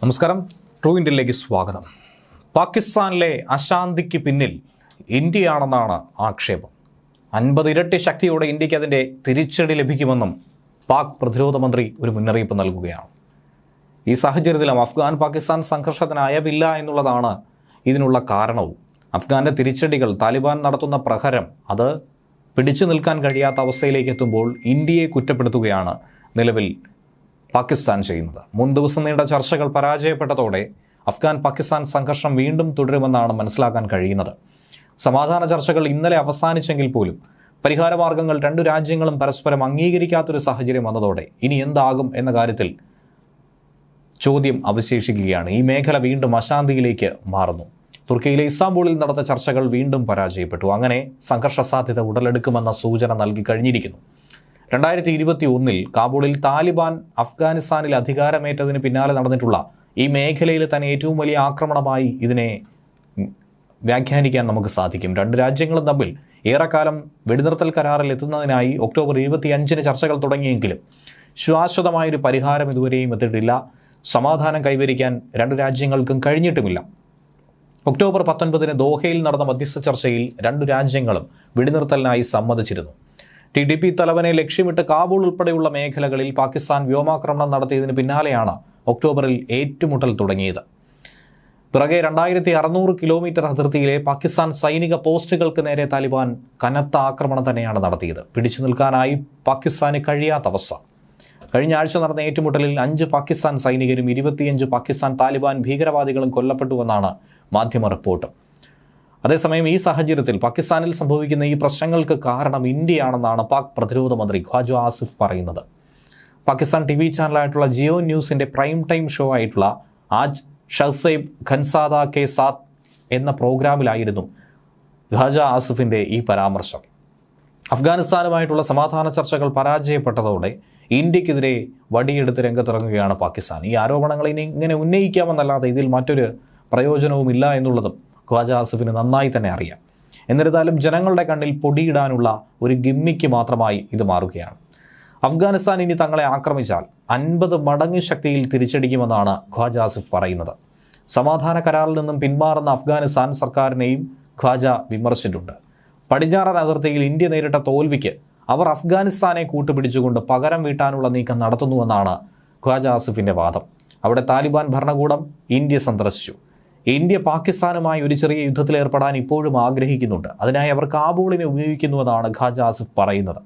നമസ്കാരം. ട്രൂ ഇന്ത്യയിലേക്ക് സ്വാഗതം. പാകിസ്ഥാനിലെ അശാന്തിക്ക് പിന്നിൽ ഇന്ത്യയാണെന്നാണ് ആക്ഷേപം. അൻപത് ഇരട്ടി ശക്തിയോടെ ഇന്ത്യയ്ക്ക് അതിന്റെ തിരിച്ചടി ലഭിക്കുമെന്നും പാക് പ്രതിരോധ മന്ത്രി ഒരു മുന്നറിയിപ്പ് നൽകുകയാണ്. ഈ സാഹചര്യത്തിലും അഫ്ഗാൻ പാകിസ്ഥാൻ സംഘർഷത്തിന് അയവില്ല എന്നുള്ളതാണ് ഇതിനുള്ള കാരണവും. അഫ്ഗാന്റെ തിരിച്ചടികൾ താലിബാൻ നടത്തുന്ന പ്രഹരം അത് പിടിച്ചു നിൽക്കാൻ കഴിയാത്ത അവസ്ഥയിലേക്ക് എത്തുമ്പോൾ ഇന്ത്യയെ കുറ്റപ്പെടുത്തുകയാണ് നിലവിൽ പാകിസ്ഥാൻ ചെയ്യുന്നത്. മുൻ ദിവസം നീണ്ട ചർച്ചകൾ പരാജയപ്പെട്ടതോടെ അഫ്ഗാൻ പാകിസ്ഥാൻ സംഘർഷം വീണ്ടും തുടരുമെന്നാണ് മനസ്സിലാക്കാൻ കഴിയുന്നത്. സമാധാന ചർച്ചകൾ ഇന്നലെ അവസാനിച്ചെങ്കിൽ പോലും പരിഹാരമാർഗങ്ങൾ രണ്ടു രാജ്യങ്ങളും പരസ്പരം അംഗീകരിക്കാത്തൊരു സാഹചര്യം വന്നതോടെ ഇനി എന്താകും എന്ന കാര്യത്തിൽ ചോദ്യം അവശേഷിക്കുകയാണ്. ഈ മേഖല വീണ്ടും അശാന്തിയിലേക്ക് മാറുന്നു. തുർക്കിയിലെ ഇസ്താംബൂളിൽ നടന്ന ചർച്ചകൾ വീണ്ടും പരാജയപ്പെട്ടു. അങ്ങനെ സംഘർഷ സാധ്യത ഉടലെടുക്കുമെന്ന സൂചന നൽകി കഴിഞ്ഞിരിക്കുന്നു. രണ്ടായിരത്തി ഇരുപത്തി ഒന്നിൽ കാബൂളിൽ താലിബാൻ അഫ്ഗാനിസ്ഥാനിൽ അധികാരമേറ്റതിന് പിന്നാലെ നടന്നിട്ടുള്ള ഈ മേഖലയിലെ തന്നെ ഏറ്റവും വലിയ ആക്രമണമായി ഇതിനെ വ്യാഖ്യാനിക്കാൻ നമുക്ക് സാധിക്കും. രണ്ട് രാജ്യങ്ങളും തമ്മിൽ ഏറെക്കാലം വെടിനിർത്തൽ കരാറിൽ എത്തുന്നതിനായി ഒക്ടോബർ ഇരുപത്തി അഞ്ചിന് ചർച്ചകൾ തുടങ്ങിയെങ്കിലും ശാശ്വതമായൊരു പരിഹാരം ഇതുവരെയും എത്തിയിട്ടില്ല. സമാധാനം കൈവരിക്കാൻ രണ്ട് രാജ്യങ്ങൾക്കും കഴിഞ്ഞിട്ടുമില്ല. ഒക്ടോബർ പത്തൊൻപതിന് ദോഹയിൽ നടന്ന മധ്യസ്ഥ ചർച്ചയിൽ രണ്ടു രാജ്യങ്ങളും വെടിനിർത്തലിനായി സമ്മതിച്ചിരുന്നു. ടി ഡി പി തലവനെ ലക്ഷ്യമിട്ട് കാബൂൾ ഉൾപ്പെടെയുള്ള മേഖലകളിൽ പാകിസ്ഥാൻ വ്യോമാക്രമണം നടത്തിയതിന് പിന്നാലെയാണ് ഒക്ടോബറിൽ ഏറ്റുമുട്ടൽ തുടങ്ങിയത്. പിറകെ രണ്ടായിരത്തി അറുന്നൂറ് കിലോമീറ്റർ അതിർത്തിയിലെ പാകിസ്ഥാൻ സൈനിക പോസ്റ്റുകൾക്ക് നേരെ താലിബാൻ കനത്ത ആക്രമണം തന്നെയാണ് നടത്തിയത്. പിടിച്ചു നിൽക്കാനായി പാകിസ്ഥാന് കഴിയാത്ത അവസ്ഥ. കഴിഞ്ഞ ആഴ്ച നടന്ന ഏറ്റുമുട്ടലിൽ അഞ്ച് പാകിസ്ഥാൻ സൈനികരും ഇരുപത്തിയഞ്ച് പാകിസ്ഥാൻ താലിബാൻ ഭീകരവാദികളും കൊല്ലപ്പെട്ടുവെന്നാണ് മാധ്യമ റിപ്പോർട്ട്. അതേസമയം ഈ സാഹചര്യത്തിൽ പാകിസ്ഥാനിൽ സംഭവിക്കുന്ന ഈ പ്രശ്നങ്ങൾക്ക് കാരണം ഇന്ത്യയാണെന്നാണ് പാക് പ്രതിരോധ മന്ത്രി ഖ്വാജ ആസിഫ് പറയുന്നത്. പാകിസ്ഥാൻ ടി വി ചാനലായിട്ടുള്ള ജിയോ ന്യൂസിന്റെ പ്രൈം ടൈം ഷോ ആയിട്ടുള്ള ആജ് ഷഹ്സൈബ് ഖൻസാദ കെ സാത്ത് എന്ന പ്രോഗ്രാമിലായിരുന്നു ഖാജ ആസിഫിന്റെ ഈ പരാമർശം. അഫ്ഗാനിസ്ഥാനുമായിട്ടുള്ള സമാധാന ചർച്ചകൾ പരാജയപ്പെട്ടതോടെ ഇന്ത്യക്കെതിരെ വടിയെടുത്ത് രംഗത്തിറങ്ങുകയാണ് പാകിസ്ഥാൻ. ഈ ആരോപണങ്ങൾ ഇനി ഇങ്ങനെ ഉന്നയിക്കാമെന്നല്ലാതെ ഇതിൽ മറ്റൊരു പ്രയോജനവുമില്ല എന്നുള്ളതും ഖ്വാജ ആസിഫിന് നന്നായി തന്നെ അറിയാം. എന്നിരുന്നാലും ജനങ്ങളുടെ കണ്ണിൽ പൊടിയിടാനുള്ള ഒരു ഗിമ്മിക്ക് മാത്രമായി ഇത് മാറുകയാണ്. അഫ്ഗാനിസ്ഥാൻ ഇനി തങ്ങളെ ആക്രമിച്ചാൽ അൻപത് മടങ്ങ് ശക്തിയിൽ തിരിച്ചടിക്കുമെന്നാണ് ഖ്വാജ ആസിഫ് പറയുന്നത്. സമാധാന കരാറിൽ നിന്നും പിന്മാറുന്ന അഫ്ഗാനിസ്ഥാൻ സർക്കാരിനെയും ഖ്വാജ വിമർശിച്ചിട്ടുണ്ട്. പടിഞ്ഞാറൻ അതിർത്തിയിൽ ഇന്ത്യ നേരിട്ട തോൽവിക്ക് അവർ അഫ്ഗാനിസ്ഥാനെ കൂട്ടുപിടിച്ചുകൊണ്ട് പകരം വീട്ടാനുള്ള നീക്കം നടത്തുന്നുവെന്നാണ് ഖ്വാജ ആസിഫിന്റെ വാദം. അവിടെ താലിബാൻ ഭരണകൂടം ഇന്ത്യ സന്ദർശിച്ചു. ഇന്ത്യ പാകിസ്ഥാനുമായി ഒരു ചെറിയ യുദ്ധത്തിൽ ഏർപ്പെടാൻ ഇപ്പോഴും ആഗ്രഹിക്കുന്നുണ്ട്. അതിനായി അവർ കാബൂളിനെ ഉപയോഗിക്കുന്നുവെന്നാണ് ഖാജ ആസിഫ് പറയുന്നത്.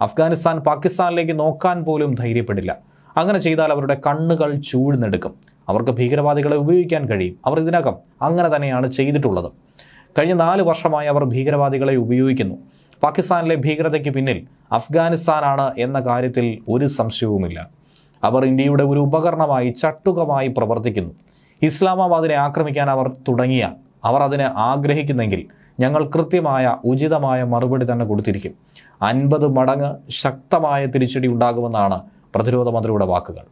അഫ്ഗാനിസ്ഥാൻ പാകിസ്ഥാനിലേക്ക് നോക്കാൻ പോലും ധൈര്യപ്പെടില്ല. അങ്ങനെ ചെയ്താൽ അവരുടെ കണ്ണുകൾ ചൂഴ്ന്നെടുക്കും. അവർക്ക് ഭീകരവാദികളെ ഉപയോഗിക്കാൻ കഴിയും. അവർ ഇതിനകം അങ്ങനെ തന്നെയാണ് ചെയ്തിട്ടുള്ളത്. കഴിഞ്ഞ നാല് വർഷമായി അവർ ഭീകരവാദികളെ ഉപയോഗിക്കുന്നു. പാകിസ്ഥാനിലെ ഭീകരതയ്ക്ക് പിന്നിൽ അഫ്ഗാനിസ്ഥാനാണ് എന്ന കാര്യത്തിൽ ഒരു സംശയവുമില്ല. അവർ ഇന്ത്യയുടെ ഒരു ഉപകരണമായി ചട്ടുകമായി പ്രവർത്തിക്കുന്നു. ഇസ്ലാമാബാദിനെ ആക്രമിക്കാൻ അവർ തുടങ്ങിയ അവർ അതിനെ ആഗ്രഹിക്കുന്നെങ്കിൽ ഞങ്ങൾ കൃത്യമായ ഉചിതമായ മറുപടി തന്നെ കൊടുത്തിരിക്കും. അൻപത് മടങ്ങ് ശക്തമായ തിരിച്ചടി ഉണ്ടാകുമെന്നാണ് പ്രതിരോധ മന്ത്രിയുടെ വാക്കുകൾ.